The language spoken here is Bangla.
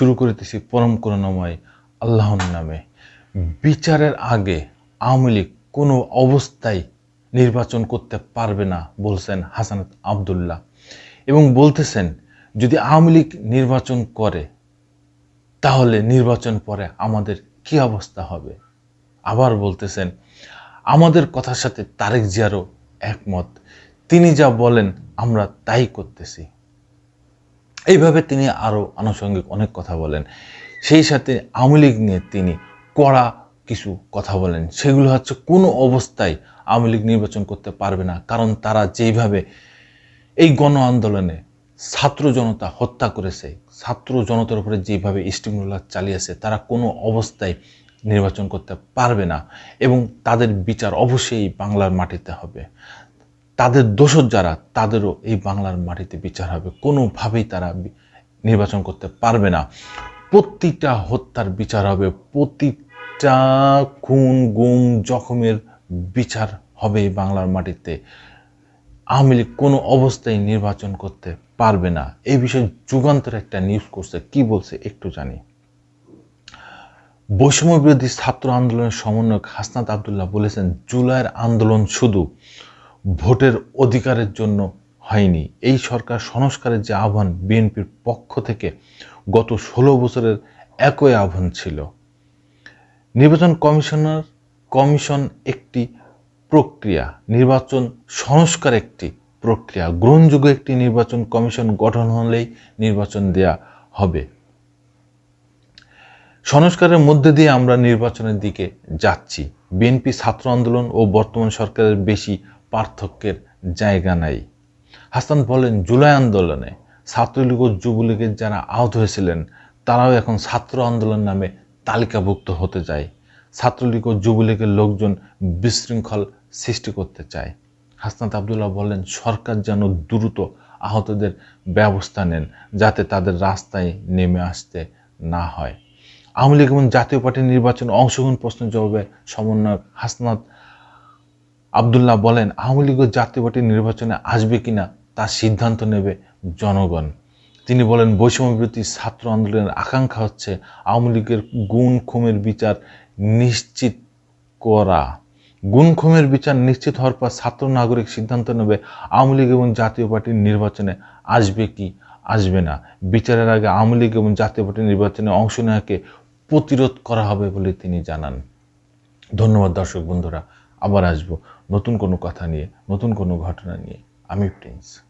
শুরু করিতেছি পরম করুণাময় আল্লাহর নামে। বিচারের আগে আওয়ামী লীগ কোনো অবস্থায় নির্বাচন করতে পারবে না, বলছেন হাসানাত আবদুল্লাহ। এবং বলতেছেন, যদি আওয়ামী লীগ নির্বাচন করে, তাহলে নির্বাচন পরে আমাদের কি অবস্থা হবে? আবার বলতেছেন, আমাদের কথার সাথে তারেক জিয়ারও একমত। তিনি যা বলেন আমরা তাই করতেছি। এইভাবে তিনি আরও আনুষঙ্গিক অনেক কথা বলেন। সেই সাথে আওয়ামী লীগ নিয়ে তিনি কড়া কিছু কথা বলেন। সেগুলো হচ্ছে কোনো অবস্থায় আওয়ামী লীগ নির্বাচন করতে পারবে না। কারণ তারা যেইভাবে এই গণ আন্দোলনে ছাত্র জনতা হত্যা করেছে, ছাত্র জনতার উপরে যেভাবে স্টিমুলার চালিয়েছে, তারা কোনো অবস্থায় নির্বাচন করতে পারবে না এবং তাদের বিচার অবশ্যই বাংলার মাটিতে হবে। তাদের দোষর যারা, তাদেরও এই বাংলার মাটিতে বিচার হবে। কোনোভাবেই তারা নির্বাচন করতে পারবে না। প্রতিটা হত্যার বিচার হবে, প্রতিটা খুন, গুম, জখমের বিচার হবে এই বাংলার মাটিতে। আওয়ামী লীগ কোনো অবস্থায় নির্বাচন করতে পারবে না। এই বিষয়ে যুগান্তর একটা নিউজ করছে। কি বলছে একটু জানি। বৈষম্য বিরোধী ছাত্র আন্দোলনের সমন্বয়ক হাসনাত আবদুল্লাহ বলেছেন, জুলাইয়ের আন্দোলন শুধু ভোটের অধিকারের জন্য হয়নি। এই সরকার সংস্কারের যে আহ্বান বিএনপির পক্ষ থেকে গত ষোলো বছরের একই আহ্বান ছিল। নির্বাচন কমিশনার, কমিশন একটি প্রক্রিয়া, নির্বাচন সংস্কার একটি প্রক্রিয়া। গ্রহণযোগ্য একটি নির্বাচন কমিশন গঠন হলেই নির্বাচন দেয়া হবে। সংস্কারের মধ্যে দিয়ে আমরা নির্বাচনের দিকে যাচ্ছি। বিএনপি ছাত্র আন্দোলন ও বর্তমান সরকারের বেশি পার্থক্যের জায়গা নাই। হাসান বলেন, জুলাই আন্দোলনে ছাত্রলীগ ও যুবলীগের যারা আহত হয়েছিলেন, তারাও এখন ছাত্র আন্দোলন নামে তালিকাভুক্ত হতে যায় ছাত্রলীগ ও যুবলীগের লোকজন বিশৃঙ্খল সৃষ্টি করতে চায়। হাসনাত আবদুল্লাহ বলেন, সরকার যেন দ্রুত আহতদের ব্যবস্থা নেন, যাতে তাদের রাস্তায় নেমে আসতে না হয়। আওয়ামী লীগ এবং জাতীয় পার্টির নির্বাচনে অংশগ্রহণ প্রশ্নের জবাবে সমন্বয়ক হাসনাত আবদুল্লাহ বলেন, আওয়ামী লীগ জাতীয় পার্টির নির্বাচনে আসবে কিনা তার সিদ্ধান্ত নেবে জনগণ। তিনি বলেন, বৈষম্য বিরোধী ছাত্র আন্দোলনের আকাঙ্ক্ষা হচ্ছে আওয়ামী লীগের গুণ খুমের বিচার নিশ্চিত করা। গুণ খুমের বিচার নিশ্চিত হওয়ার পর ছাত্র নাগরিক সিদ্ধান্ত নেবে আওয়ামী লীগ এবং জাতীয় পার্টির নির্বাচনে আসবে কি, আসবে না। বিচারের আগে আওয়ামী লীগ এবং জাতীয় পার্টির নির্বাচনে অংশ নেওয়াকে প্রতিরোধ করা হবে বলে তিনি জানান। ধন্যবাদ দর্শক বন্ধুরা। আবার আসব। নতুন কোনো কথা নিয়ে নতুন কোনো ঘটনা নিয়ে। আমি প্রিন্স।